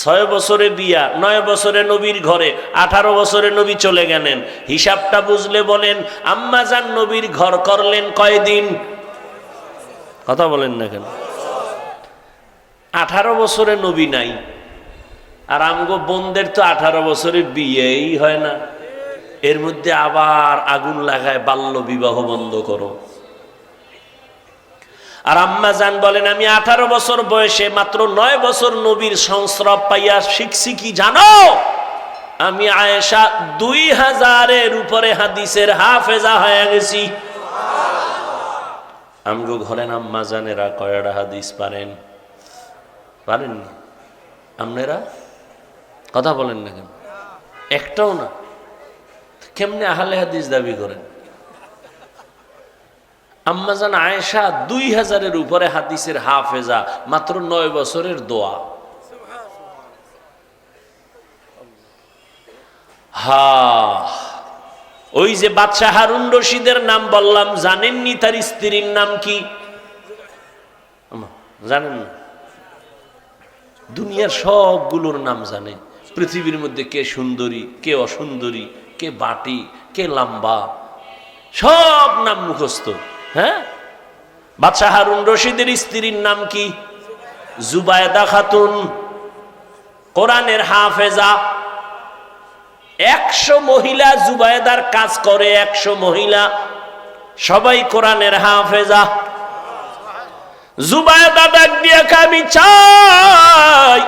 ছয় বছরে বিয়া, নয় বছরে নবীর ঘরে, আঠারো বছরে নবী চলে গেলেন। হিসাবটা বুঝলে বলেন আম্মাজান নবীর ঘর করলেন কয়দিন? কথা বলেন না কেন? আঠারো বছরে নবী নাই। আর আমগো বোনদের তো আঠারো বছরে বিয়েই হয় না। এর মধ্যে আবার আগুন লাগায় বাল্য বিবাহ বন্ধ করো। আর আম্মা জান বলেন, আমি আঠারো বছর বয়সে মাত্র নয় বছর নবীর সংস্রব পাইয়া শিখছি কি জানো? আমি আয়েশা দুই হাজারের উপরে হাদিসের হাফেজা হয়ে গেছি। আমগো ঘরেন আম্মা জানেরা কয়টা হাদিস পারেন? পারেন আপনারা? কথা বলেন না কেন? একটাও না। কেমনে আহলে হাদিস দাবি করেন? আম্মাজান আয়েশা দুই হাজারের উপরে হাদিসের হাফেজা, মাত্র নয় বছরের দোয়া। হা, ওই যে বাদশাহ হারুন রশিদের নাম বললাম, জানেননি তার স্ত্রীর নাম কি? জানেন দুনিয়ার সবগুলোর নাম জানে। পৃথিবীর মধ্যে কে সুন্দরী, কে অসুন্দরী, কে বাটি, কে লম্বা, সব নাম মুখস্থ। হ্যাঁ? বাদশাহ হারুন রশিদের স্ত্রীর নাম কি? জুবায়দা খাতুন। কোরআনের হাফেজা। একশো মহিলা জুবায়দার কাজ করে, একশো মহিলা। সবাই কোরআনের হাফেজা। জুবায়দা ডাক দিয়ে আমি চাই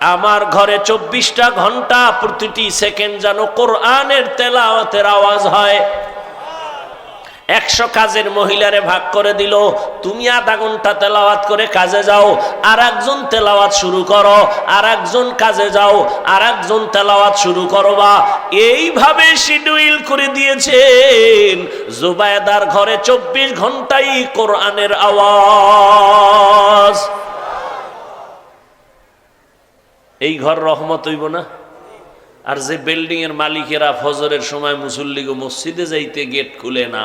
আমার ঘরে চব্বিশটা ঘণ্টা প্রতিটি সেকেন্ড যেন কোরআনের তেলাওয়াতের আওয়াজ হয়। একশো কাজের মহিলারে ভাগ করে দিল। তুমি আধা ঘণ্টা তেলাওয়াত করে কাজে যাও আর একজন তেলাওয়াত শুরু করো আর একজন কাজে যাও আর একজন তেলাওয়াত শুরু করো বা এইভাবে শিডিউল করে দিয়েছেন জুবায়দার ঘরে চব্বিশ ঘন্টাই কোরআনের আওয়াজ। এই ঘর রহমত হইব না? আর যে বিল্ডিং এর মালিকেরা ফজরের সময় মুসল্লিগো মসজিদে যাইতে গেট খুলে না।